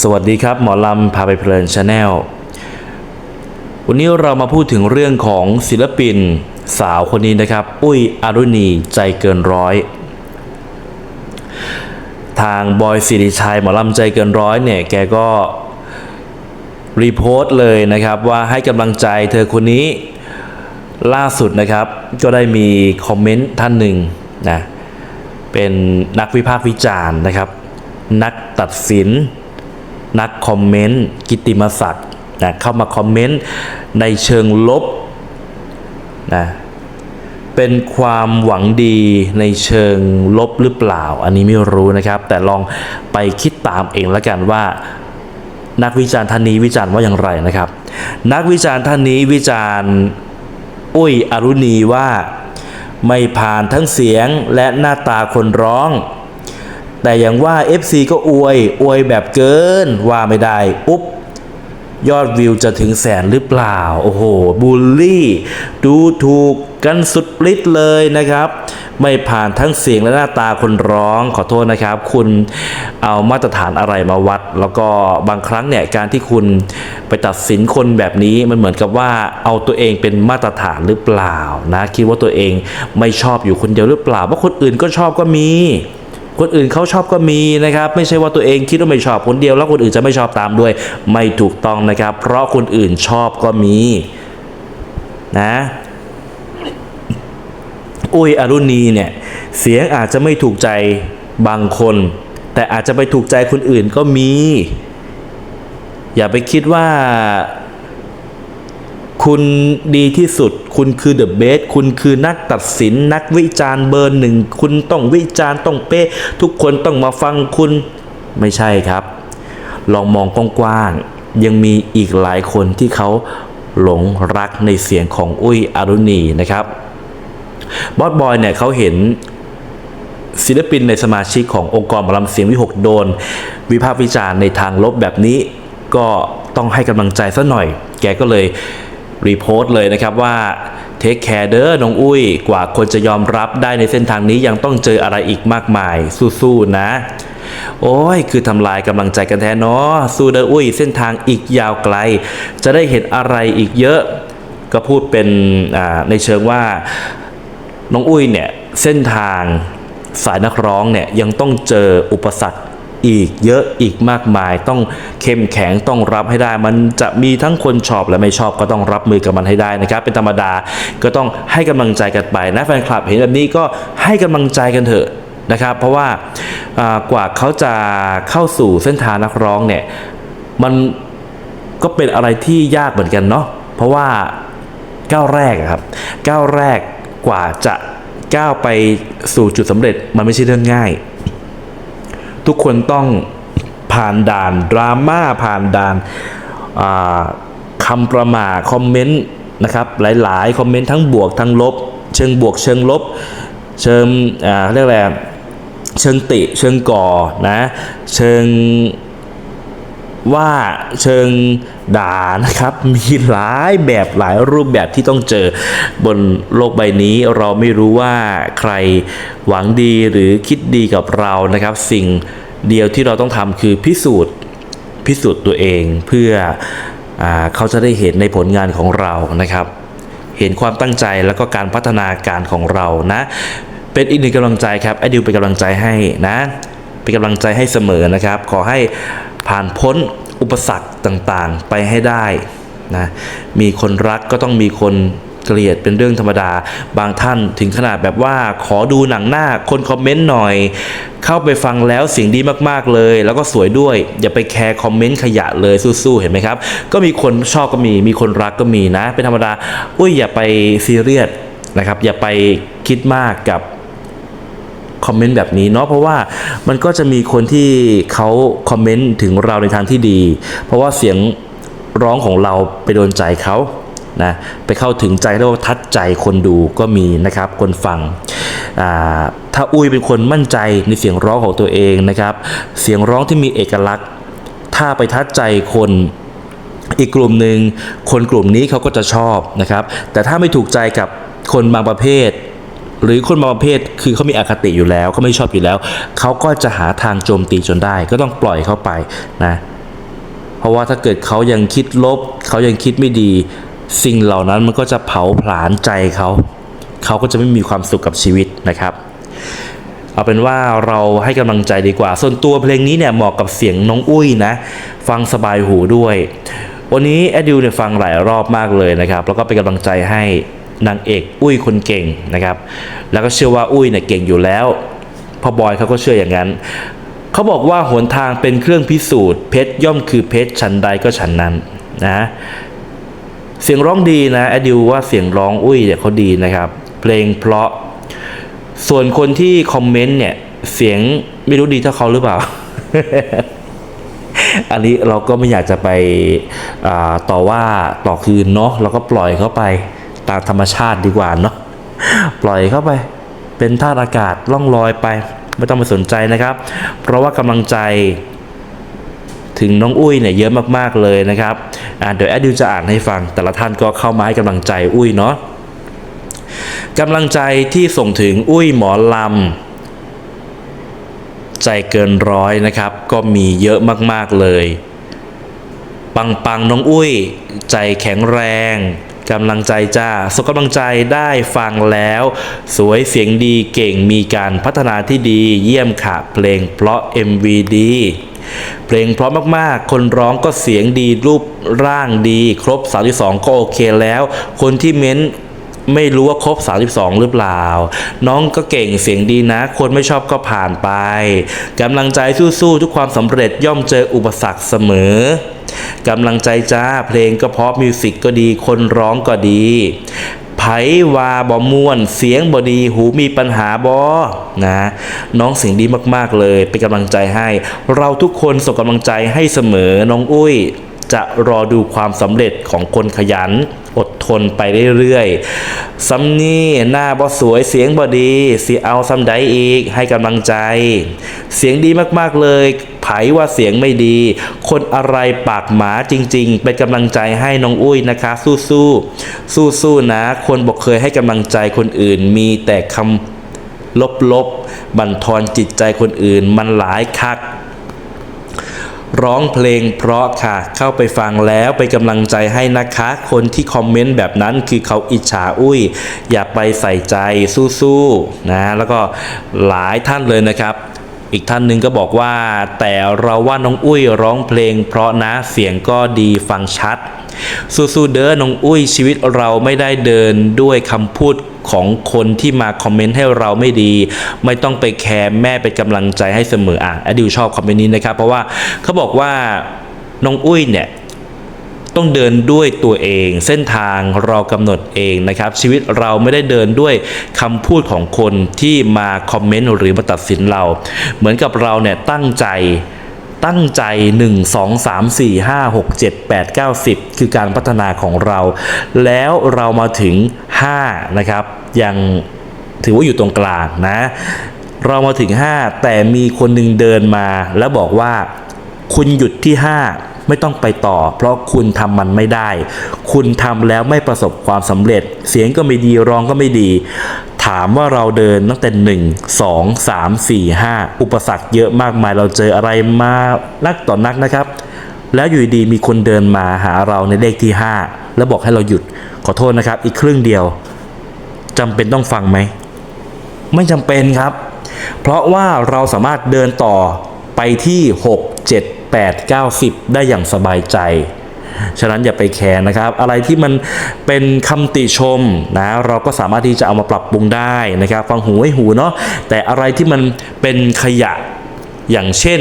สวัสดีครับ หมอลำพาไปเพลินชาแนลวันนี้เรามาพูดถึงเรื่องของศิลปินสาวคนนี้นะครับ อุ้ยอารุณีใจเกินร้อย ทางบอยสิริชัยหมอลำใจเกินร้อยเนี่ย แกก็รีโพสต์เลยนะครับว่าให้กำลังใจเธอคนนี้ล่าสุดนะครับ ก็ได้มีคอมเมนต์ท่านหนึ่งนะเป็นนักวิพากษ์วิจารณ์นะครับ นักตัดสิน นักคอมเมนต์กิติมศักดิ์นะเข้ามาคอมเมนต์ในเชิงลบนะเป็นความหวังดีในเชิงลบหรือเปล่า อันนี้ไม่รู้นะครับ แต่ลองไปคิดตามเองแล้วกันว่า นักวิจารณ์ท่านนี้วิจารณ์ว่าอย่างไรนะครับ นักวิจารณ์ท่านนี้วิจารณ์อุ้ยอรุณีว่า ไม่ผ่านทั้งเสียงและหน้าตาคนร้อง แต่อย่างว่า FC ก็อวย อวยแบบเกิน ว่าไม่ได้ปุ๊บ ยอดวิวจะถึงแสนหรือเปล่า โอ้โห บูลลี่ ดูถูกกันสุดฤทธิ์เลยนะครับ ไม่ผ่านทั้งเสียงและหน้าตาคนร้องขอโทษนะครับ คุณเอามาตรฐานอะไรมาวัด แล้วก็บางครั้งเนี่ย การที่คุณไปตัดสินคนแบบนี้มันเหมือนกับว่าเอาตัวเองเป็นมาตรฐานหรือเปล่านะ คิดว่าตัวเองไม่ชอบอยู่คนเดียวหรือเปล่าเพราะคนอื่นก็ชอบก็มี คนอื่นเขาชอบก็มีนะครับไม่ใช่ว่าตัวเองคิดว่าไม่ชอบคนเดียว แล้วคนอื่นจะไม่ชอบตามด้วย ไม่ถูกต้องนะครับ เพราะคนอื่นชอบก็มีนะอุ้ยอรุณีเนี่ยเสียงอาจจะไม่ถูกใจบางคน แต่อาจจะไปถูกใจคนอื่นก็มี อย่าไปคิดว่า คุณดีที่สุด คุณคือเดอะเบสคุณคือนักตัดสิน นักวิจารณ์เบอร์หนึ่ง คุณต้องวิจารณ์ต้องเป๊ะ ทุกคนต้องมาฟังคุณไม่ใช่ครับ ลองมองกว้างๆยังมีอีกหลายคนที่เขาหลงรักในเสียงของอุ้ยอารุณีนะครับบอสบอยเนี่ยเขาเห็นศิลปินในสมาชิกขององค์กรหมเสียงวิหกโดน วิพากษ์วิจารณ์ในทางลบแบบนี้ ก็ต้องให้กำลังใจซะหน่อย แกก็เลย รีโพสต์เลยนะครับว่าเทคแคร์เด้อน้องอุ้ย กว่าคนจะยอมรับได้ในเส้นทางนี้ยังต้องเจออะไรอีกมากมาย สู้ๆนะ โอ้ย คือทำลายกำลังใจกันแท้เนาะสู้เด้ออุ้ย เส้นทางอีกยาวไกล จะได้เห็นอะไรอีกเยอะ ก็พูดเป็นในเชิงว่า น้องอุ้ยเนี่ย เส้นทางสายนักร้องเนี่ยยังต้องเจออุปสรรค อีกเยอะอีกมากมาย ต้องเข้มแข็งต้องรับให้ได้ มันจะมีทั้งคนชอบและไม่ชอบก็ต้องรับมือกับมันให้ได้นะครับ เป็นธรรมดาก็ต้องให้กำลังใจกันไปนะแฟนคลับเห็นแบบนี้ก็ให้กำลังใจกันเถอะนะครับ เพราะว่ากว่าเขาจะเข้าสู่เส้นทางนักร้องเนี่ยมันก็เป็นอะไรที่ยากเหมือนกันเนาะเพราะว่าก้าวแรกอะครับก้าวแรกกว่าจะก้าวไปสู่จุดสำเร็จมันไม่ใช่เรื่องง่าย ทุกคนต้องผ่านด่านดราม่าผ่านด่านาคำประมาทคอมเมนต์นะครับหลายๆ คอมเมนต์ทั้งบวกทั้งลบ เชิงบวกเชิงลบ เชิงเรียกอะไรเชิงติเชิงก่อนะเชิง ว่าเชิงด่านะครับ มีหลายแบบหลายรูปแบบที่ต้องเจอบนโลกใบนี้เราไม่รู้ว่าใครหวังดีหรือคิดดีกับเรานะครับ สิ่งเดียวที่เราต้องทำคือพิสูจน์พิสูจน์ตัวเองเพื่ออเขาจะได้เห็นในผลงานของเรานะครับ เห็นความตั้งใจแล้วก็การพัฒนาการของเรานะ เป็นอีกหนึ่งกำลังใจครับไอดิวเป็นกำลังใจให้นะ เป็นกำลังใจให้เสมอนะครับ ขอให้ ผ่านพ้นอุปสรรคต่างๆ ไปให้ได้นะมีคนรักก็ต้องมีคนเกลียดเป็นเรื่องธรรมดา บางท่านถึงขนาดแบบว่าขอดูหนังหน้าคนคอมเมนต์หน่อย เข้าไปฟังแล้วเสียงดีมากๆเลย แล้วก็สวยด้วย อย่าไปแคร์คอมเมนต์ขยะเลยสู้ๆเห็นไหมครับ ก็มีคนชอบก็มีมีคนรักก็มีนะ เป็นธรรมดาอุ้ยอย่าไปซีเรียสนะครับ อย่าไปคิดมากกับ คอมเมนต์แบบนี้เนาะเพราะว่ามันก็จะมีคนที่เขาคอมเมนต์ถึงเราในทางที่ดี เพราะว่าเสียงร้องของเราไปโดนใจเขานะไปเข้าถึงใจแล้วทัดใจคนดูก็มีนะครับคนฟังถ้าอุ้ยเป็นคนมั่นใจในเสียงร้องของตัวเองนะครับ เสียงร้องที่มีเอกลักษณ์ ถ้าไปทัดใจคนอีกกลุ่มหนึ่งคนกลุ่มนี้เขาก็จะชอบนะครับ แต่ถ้าไม่ถูกใจกับคนบางประเภท หรือคนบางประเภทคือเขามีอคติอยู่แล้วเขาไม่ชอบอยู่แล้ว เขาก็จะหาทางโจมตีจนได้ ก็ต้องปล่อยเขาไปนะ เพราะว่าถ้าเกิดเขายังคิดลบ เขายังคิดไม่ดี สิ่งเหล่านั้นมันก็จะเผาผลาญใจเขา เขาก็จะไม่มีความสุขกับชีวิตนะครับ เอาเป็นว่าเราให้กำลังใจดีกว่า ส่วนตัวเพลงนี้เนี่ยเหมาะกับเสียงน้องอุ้ยนะ ฟังสบายหูด้วย วันนี้แอดดิวเนี่ยฟังหลายรอบมากเลยนะครับ แล้วก็เป็นกำลังใจให้ นางเอกอุ้ยคนเก่งนะครับ แล้วก็เชื่อว่าอุ้ยเนี่ยเก่งอยู่แล้วพ่อบอยเขาก็เชื่ออย่างนั้นเขาบอกว่าหนทางเป็นเครื่องพิสูจน์เพชรย่อมคือเพชรฉันใดก็ฉันนั้นนะเสียงร้องดีนะแอดิวว่าเสียงร้องอุ้ยเนี่ยเขาดีนะครับ เพลงเพราะ ส่วนคนที่คอมเมนต์เนี่ยเสียงไม่รู้ดีเท่าเขาหรือเปล่า อันนี้เราก็ไม่อยากจะไปต่อว่าต่อคืนเนาะเราก็ปล่อยเขาไป ตามธรรมชาติดีกว่าเนาะปล่อยเข้าไป เป็นธาตุอากาศล่องลอยไปไม่ต้องไปสนใจนะครับ เพราะว่ากำลังใจถึงน้องอุ้ยเนี่ยเยอะมากๆเลยนะครับอ่าเดี๋ยวแอดดิวจะอ่านให้ฟัง แต่ละท่านก็เข้ามาให้กำลังใจอุ้ยเนาะกำลังใจที่ส่งถึงอุ้ยหมอลำใจเกินร้อยนะครับ ก็มีเยอะมากๆเลย ปังปังน้องอุ้ย ใจแข็งแรง กำลังใจจ้าส่งกำลังใจได้ฟังแล้ว สวยเสียงดีเก่งมีการพัฒนาที่ดีเยี่ยมค่ะเพลงเพราะ MV ดีเพลงเพราะมากๆ คนร้องก็เสียงดีรูปร่างดี ครบ 32 ก็โอเคแล้ว คนที่เม้นไม่รู้ว่าครบ 32 หรือเปล่า น้องก็เก่งเสียงดีนะ คนไม่ชอบก็ผ่านไปกำลังใจสู้ๆ ทุกความสำเร็จย่อมเจออุปสรรคเสมอ กำลังใจจ้าเพลงก็เพราะมิวสิกก็ดี คนร้องก็ดี ไผวาบอม่วน เสียงบอดีหูมีปัญหาบอนะ น้องเสียงดีมากๆเลย เป็นกำลังใจให้ เราทุกคนส่งกำลังใจให้เสมอน้องอุ้ย จะรอดูความสำเร็จของคนขยัน ทนไปเรื่อยๆซัมนี่หน้าบ่สวยเสียงบ่ดีสิเอาซัมใดอีกให้กำลังใจ เสียงดีมากๆเลยไผว่าเสียงไม่ดี คนอะไรปากหมาจริง ๆ เป็นกำลังใจให้น้องอุ้ยนะคะ สู้ๆสู้ๆนะ คนบอกเคยให้กำลังใจคนอื่นมีแต่คำลบๆ บั่นทอนจิตใจคนอื่นมันหลายคัก ร้องเพลงเพราะค่ะ เข้าไปฟังแล้วไปกำลังใจให้นะคะ คนที่คอมเมนต์แบบนั้นคือเขาอิจฉาอุ้ย อย่าไปใส่ใจสู้ๆนะแล้วก็หลายท่านเลยนะครับอีกท่านหนึ่งก็บอกว่า แต่เราว่าน้องอุ้ยร้องเพลงเพราะนะเสียงก็ดีฟังชัด สู้ๆเด้อน้องอุ้ยชีวิตเราไม่ได้เดินด้วยคำพูดของคนที่มาคอมเมนต์ให้เราไม่ดี ไม่ต้องไปแคร์แม่เป็นกำลังใจให้เสมออะอดิวชอบคอมเมนต์นี้นะครับ เพราะว่าเขาบอกว่าน้องอุ้ยเนี่ยต้องเดินด้วยตัวเองเส้นทางเรากำหนดเองนะครับ ชีวิตเราไม่ได้เดินด้วยคำพูดของคนที่มาคอมเมนต์หรือมาตัดสินเรา เหมือนกับเราเนี่ยตั้งใจ ตั้งใจ 1 2 3 4 5 6 7 8 9 10 คือการพัฒนาของเรา แล้วเรามาถึง 5 นะครับ ยังถือว่าอยู่ตรงกลางนะ เรามาถึง 5 แต่มีคนหนึ่งเดินมาแล้วบอกว่า คุณหยุดที่ 5 ไม่ต้องไปต่อ เพราะคุณทำมันไม่ได้ คุณทำแล้วไม่ประสบความสำเร็จ เสียงก็ไม่ดีร้องก็ไม่ดี ถามว่าเราเดินตั้งแต่1 2 3 4 5อุปสรรคเยอะมากมายเราเจออะไรมานักต่อนนักนะครับ แล้วอยู่ดีมีคนเดินมาหาเราในเลขที่ 5 แล้วบอกให้เราหยุดขอโทษนะครับ อีกครึ่งเดียวจำเป็นต้องฟังไหมไม่จำเป็นครับ เพราะว่าเราสามารถเดินต่อไปที่ 6 7 8 9 10ได้อย่างสบายใจ ฉะนั้นอย่าไปแคร์นะครับ อะไรที่มันเป็นคำติชมนะเราก็สามารถที่จะเอามาปรับปรุงได้นะครับ ฟังหูให้หูเนาะแต่อะไรที่มันเป็นขยะอย่างเช่น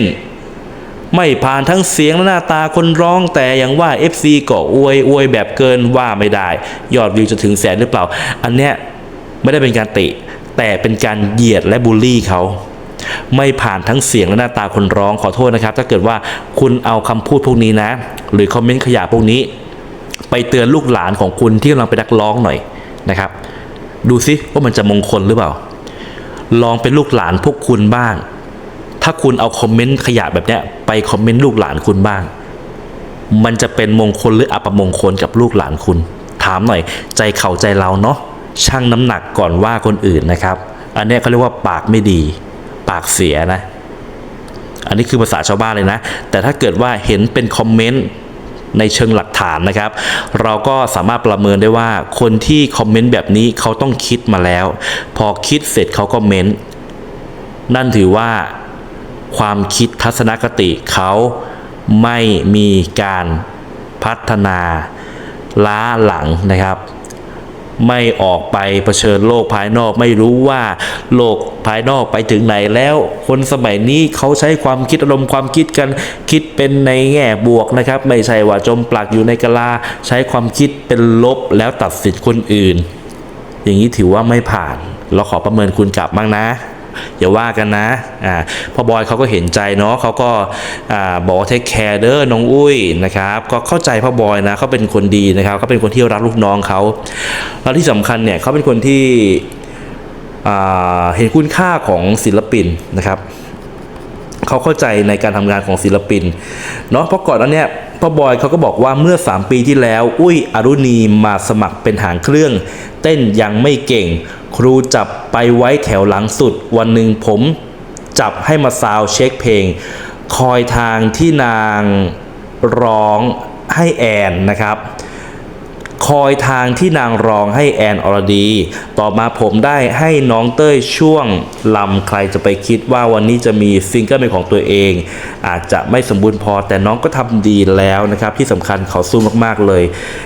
ไม่ผ่านทั้งเสียงและหน้าตาคนร้องแต่อย่างว่า FC ก็อวยอวยแบบเกินว่าไม่ได้ ยอดวิวจะถึงแสนหรือเปล่า อันเนี้ยไม่ได้เป็นการติ แต่เป็นการเหยียดและบูลลี่เขา ไม่ผ่านทั้งเสียงและหน้าตาคนร้องขอโทษนะครับ ถ้าเกิดว่าคุณเอาคำพูดพวกนี้นะ หรือคอมเมนต์ขยะพวกนี้ ไปเตือนลูกหลานของคุณที่กำลังเป็นนักร้องหน่อยนะครับ ดูซิว่ามันจะมงคลหรือเปล่า ลองเป็นลูกหลานพวกคุณบ้าง ถ้าคุณเอาคอมเมนต์ขยะแบบเนี้ยไปคอมเมนต์ลูกหลานคุณบ้าง มันจะเป็นมงคลหรืออัปมงคลกับลูกหลานคุณ ถามหน่อย ใจเขาใจเราเนาะชั่งน้ำหนักก่อนว่าคนอื่นนะครับ อันนี้เขาเรียกว่าปากไม่ดี ปากเสียนะ อันนี้คือภาษาชาวบ้านเลยนะ แต่ถ้าเกิดว่าเห็นเป็นคอมเมนต์ในเชิงหลักฐานนะครับ เราก็สามารถประเมินได้ว่าคนที่คอมเมนต์แบบนี้เขาต้องคิดมาแล้ว พอคิดเสร็จเขาก็เมนต์นั่นถือว่าความคิดทัศนคติเขาไม่มีการพัฒนาล้าหลังนะครับ ไม่ออกไปเผชิญโลกภายนอกไม่รู้ว่าโลกภายนอกไปถึงไหนแล้ว คนสมัยนี้เขาใช้ความคิดอารมณ์ความคิดกันคิดเป็นในแง่บวกนะครับ ไม่ใช่ว่าจมปลักอยู่ในกะลา ใช้ความคิดเป็นลบแล้วตัดสินคนอื่น อย่างนี้ถือว่าไม่ผ่าน เราขอประเมินคุณกลับบ้างนะ อย่าว่ากันนะอ่าพ่อบอยเขาก็เห็นใจเนาะเขาก็อ่าบอกเทคแคร์เด้อน้องอุ้ยนะครับก็เข้าใจพ่อบอยนะเขาเป็นคนดีนะครับเขาเป็นคนที่รักลูกน้องเขาแล้วที่สำคัญเนี่ยเขาเป็นคนที่อ่าเห็นคุณค่าของศิลปินนะครับ เขาเข้าใจในการทำงานของศิลปินเนาะเพราะก่อนนั้นเนี่ยพ่อบอยเขาก็บอกว่าเมื่อ 3 ปีที่แล้ว อุ้ยอรุณีมาสมัครเป็นหางเครื่อง เต้นยังไม่เก่ง ครูจับไปไว้แถวหลังสุด วันหนึ่งผมจับให้มาซาวเช็คเพลง คอยทางที่นางร้องให้แอนนะครับ คอยทางที่นางรองให้แอนอรดี ต่อมาผมได้ให้น้องเต้ยช่วงลำใครจะไปคิดว่าวันนี้จะมีซิงเกิลเป็นของตัวเอง อาจจะไม่สมบูรณ์พอแต่น้องก็ทำดีแล้วนะครับ ที่สำคัญเขาสู้มากๆเลย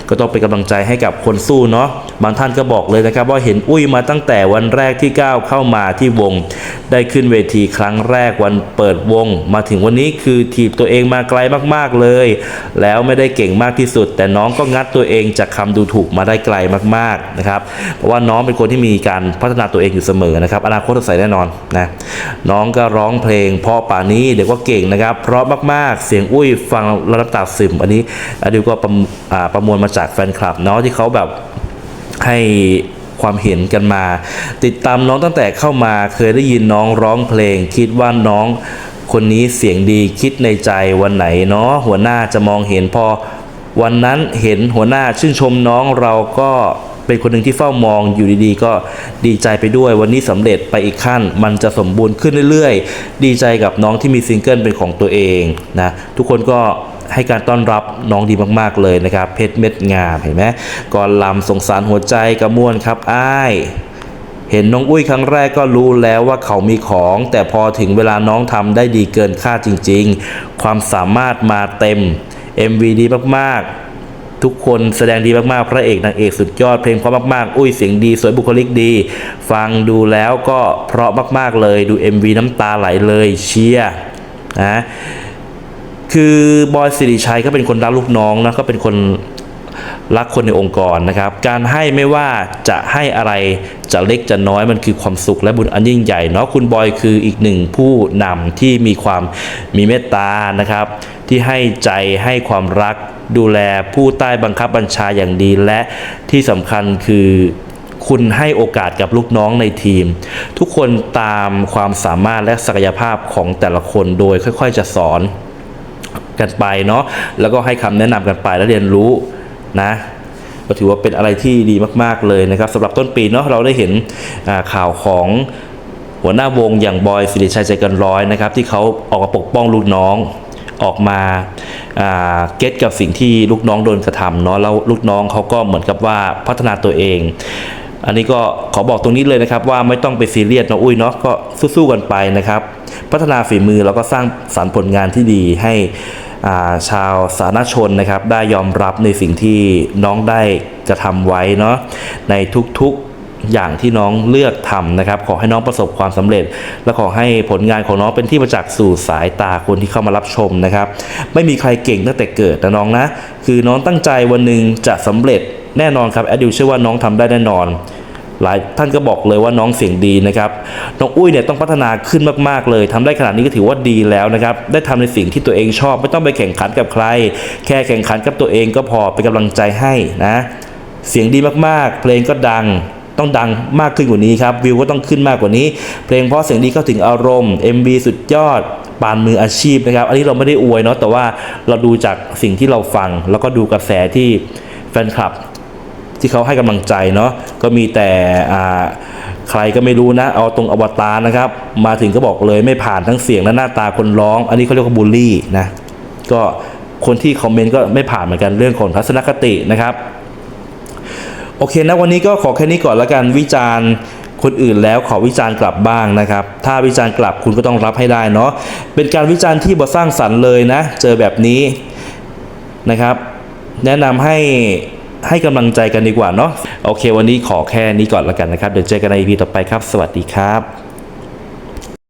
ก็ต้องเป็นกำลังใจให้กับคนสู้เนาะ บางท่านก็บอกเลยนะครับว่าเห็นอุ้ยมาตั้งแต่วันแรกที่ก้าวเข้ามาที่วง ได้ขึ้นเวทีครั้งแรกวันเปิดวง มาถึงวันนี้คือถีบตัวเองมาไกลมากๆเลย แล้วไม่ได้เก่งมากที่สุด แต่น้องก็งัดตัวเองจากคำดูถูกมาได้ไกลมากๆนะครับเพราะว่าน้องเป็นคนที่มีการพัฒนาตัวเองอยู่เสมอนะครับอนาคตสดใสแน่นอนนะน้องก็ร้องเพลงเพราะป่านี้เดี๋ยวก็เก่งนะครับ เพราะมากๆเสียงอุ้ยฟังระดับตาซึมอันนี้อดิวก็ประมอ่าประมวลมาจากแฟนคลับเนาะที่เขาแบบ ให้ความเห็นกันมา ติดตามน้องตั้งแต่เข้ามาเคยได้ยินน้องร้องเพลง คิดว่าน้องคนนี้เสียงดีคิดในใจวันไหนเนาะหัวหน้าจะมองเห็นพอ วันนั้นเห็นหัวหน้าชื่นชมน้องเราก็เป็นคนหนึ่งที่เฝ้ามองอยู่ดีๆ ก็ดีใจไปด้วยวันนี้สำเร็จไปอีกขั้น มันจะสมบูรณ์ขึ้นเรื่อยๆ ดีใจกับน้องที่มีซิงเกิลเป็นของตัวเองนะทุกคนก็ ให้การต้อนรับน้องดีมากๆเลยนะครับ เพชรเม็ดงามเห็นไหมก่อนลำสงสารหัวใจกระมวลครับอ้ายเห็นน้องอุ้ยครั้งแรกก็รู้แล้วว่าเขามีของ แต่พอถึงเวลาน้องทำได้ดีเกินคาดจริง ๆ ความสามารถมาเต็ม MV ดีมากๆ ทุกคนแสดงดีมากๆ พระเอกนางเอกสุดยอดเพลงเพราะมากๆ อุ้ยเสียงดีสวยบุคลิกดี ฟังดูแล้วก็เพราะมากๆเลยดู MV น้ำตาไหลเลยเชียร์นะ คือบอยสิริชัยก็เป็นคนรักลูกน้องนะก็เป็นคนรักคนในองค์กรนะครับ การให้ไม่ว่าจะให้อะไรจะเล็กจะน้อยมันคือความสุขและบุญอันยิ่งใหญ่เนาะคุณบอยคืออีกหนึ่งผู้นำที่มีความมีเมตตานะครับ ที่ให้ใจให้ความรักดูแลผู้ใต้บังคับบัญชาอย่างดีและที่สำคัญคือคุณให้โอกาสกับลูกน้องในทีม ทุกคนตามความสามารถและศักยภาพของแต่ละคนโดยค่อย ๆ จะสอน กันไปเนาะแล้วก็ให้คำแนะนำกันไปแล้วเรียนรู้นะก็ถือว่าเป็นอะไรที่ดีมาก ๆ เลยนะครับสำหรับต้นปีเนาะเราได้เห็นข่าวของหัวหน้าวงอย่างบอยสิริชัยใจกันร้อยนะครับ ที่เขาออกมาปกป้องลูกน้องออกมาเก็ตกับสิ่งที่ลูกน้องโดนกระทำเนาะแล้วลูกน้องเขาก็เหมือนกับว่าพัฒนาตัวเอง อันนี้ก็ขอบอกตรงนี้เลยนะครับ ว่าไม่ต้องไปซีเรียสเนาะอุ้ยเนาะก็สู้ๆกันไปนะครับ พัฒนาฝีมือแล้วก็สร้างสรรค์ผลงานที่ดีให้ ชาวสาธารณชนนะครับได้ยอมรับในสิ่งที่น้องได้กระทำไว้เนาะในทุกๆอย่างที่น้องเลือกทำนะครับ ขอให้น้องประสบความสำเร็จ และขอให้ผลงานของน้องเป็นที่ประจักษ์สู่สายตาคนที่เข้ามารับชมนะครับ ไม่มีใครเก่งตั้งแต่เกิดนะน้องนะ คือน้องตั้งใจวันหนึ่งจะสำเร็จแน่นอนครับแอดดิวเชื่อว่าน้องทำได้แน่นอน หลายท่านก็บอกเลยว่าน้องเสียงดีนะครับน้องอุ้ยเนี่ยต้องพัฒนาขึ้นมากๆเลยทำได้ขนาดนี้ก็ถือว่าดีแล้วนะครับได้ทำในสิ่งที่ตัวเองชอบ ไม่ต้องไปแข่งขันกับใคร แค่แข่งขันกับตัวเองก็พอเป็นกำลังใจให้นะเสียงดีมากๆ เพลงก็ดังต้องดังมากขึ้นกว่านี้ครับวิวก็ต้องขึ้นมากกว่านี้ เพลงเพราะเสียงดีเข้าถึงอารมณ์ MV สุดยอดปานมืออาชีพนะครับ อันนี้เราไม่ได้อวยเนาะแต่ว่าเราดูจากสิ่งที่เราฟัง แล้วก็ดูกระแสที่แฟนคลับ ที่เขาให้กำลังใจเนาะก็มีแต่ใครก็ไม่รู้นะ เอาตรงอวตารนะครับ มาถึงก็บอกเลยไม่ผ่านทั้งเสียงและหน้าตาคนร้อง อันนี้เขาเรียกว่าบูลลี่นะก็คนที่คอมเมนต์ก็ไม่ผ่านเหมือนกันเรื่องของทัศนคตินะครับ โอเคนะวันนี้ก็ขอแค่นี้ก่อนล้วกันวิจารณ์คนอื่นแล้วขอวิจารณ์กลับบ้างนะครับ ถ้าวิจารณ์กลับคุณก็ต้องรับให้ได้เนาะเป็นการวิจารณ์ที่บ่สร้างสรรค์เลยนะ เจอแบบนี้นะครับ แนะนำให้ ให้กำลังใจกันดีกว่าเนาะโอเค วันนี้ขอแค่นี้ก่อนละกันนะครับ เดี๋ยวเจอกันใน EP ต่อไปครับ สวัสดีครับ